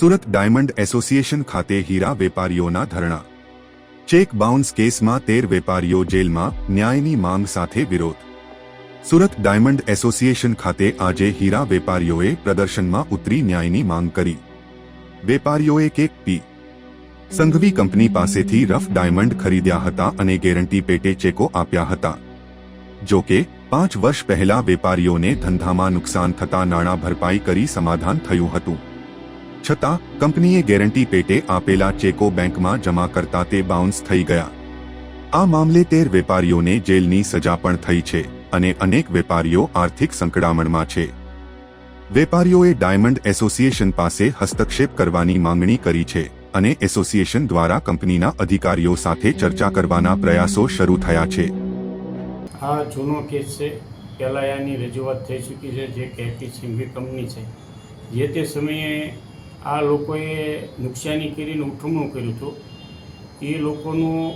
Surat diamond association ખાતે હીરા વેપારીઓના ધરણા. Check bounce કેસમાં તેર વેપારીઓ જેલમાં ન્યાયની માંગ સાથે વિરોધ. સુરત ડાયમંડ એસોસિએશન ખાતે આજે હીરા વેપારીઓએ પ્રદર્શનમાં ઉતરી ન્યાયની માંગ કરી. વેપારીઓએ કેક પી. સંઘવી કંપની પાસેથી રફ ડાયમંડ ખરીદ્યા હતા અને ગેરંટી પેટે ચેકો આપ્યા હતા. જો કે, પાંચ વર્ષ પહેલા વેપારીઓને ધંધામાં નુકસાન થતા નાણાં ભરપાઈ કરી સમાધાન થયું હતું. છતાં, કંપનીએ ગેરંટી પેટે આપેલા ચેકો બેંકમાં જમા કરતા તે બાઉન્સ થઈ ગયા. આ મામલે તેર વેપારીઓને જેલની સજા પણ થઈ છે અને અનેક વેપારીઓ આર્થિક સંકડામણમાં છે. વેપારીઓએ ડાયમંડ એસોસિએશન પાસે હસ્તક્ષેપ કરવાની માંગણી કરી છે અને એસોસિએશન દ્વારા કંપનીના અધિકારીઓ સાથે ચર્ચા કરવાના પ્રયાસો શરૂ થયા છે. આ જૂનો કેસ છે. પહેલાં એની રજૂઆત થઈ ચૂકી છે, જે કેપી સિંઘવી કંપની છે. જે તે સમયે આ લોકોએ નુકસાની કરીને ઉઠમણું કર્યું હતું. એ લોકોનું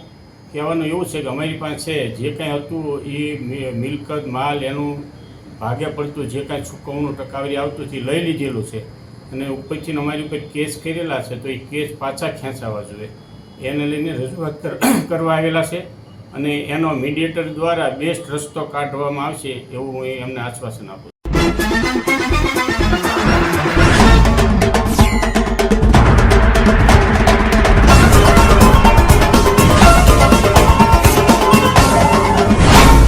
કહેવાનું એવું છે કે અમારી પાસે જે કાંઈ હતું એ મિલકત, માલ એનું ભાગે પડતું, જે કાંઈ ચૂકવણું, ટકાવારી આવતું તે લઈ લીધેલું છે. અને ઉપરથી અમારી ઉપર કેસ કરેલા છે, તો એ કેસ પાછા ખેંચાવા જોઈએ. એને લઈને રજૂઆત કર- કરવા આવેલા છે અને એનો મીડિયેટર દ્વારા બેસ્ટ રસ્તો કાઢવામાં આવશે એવું હું એમને આશ્વાસન આપું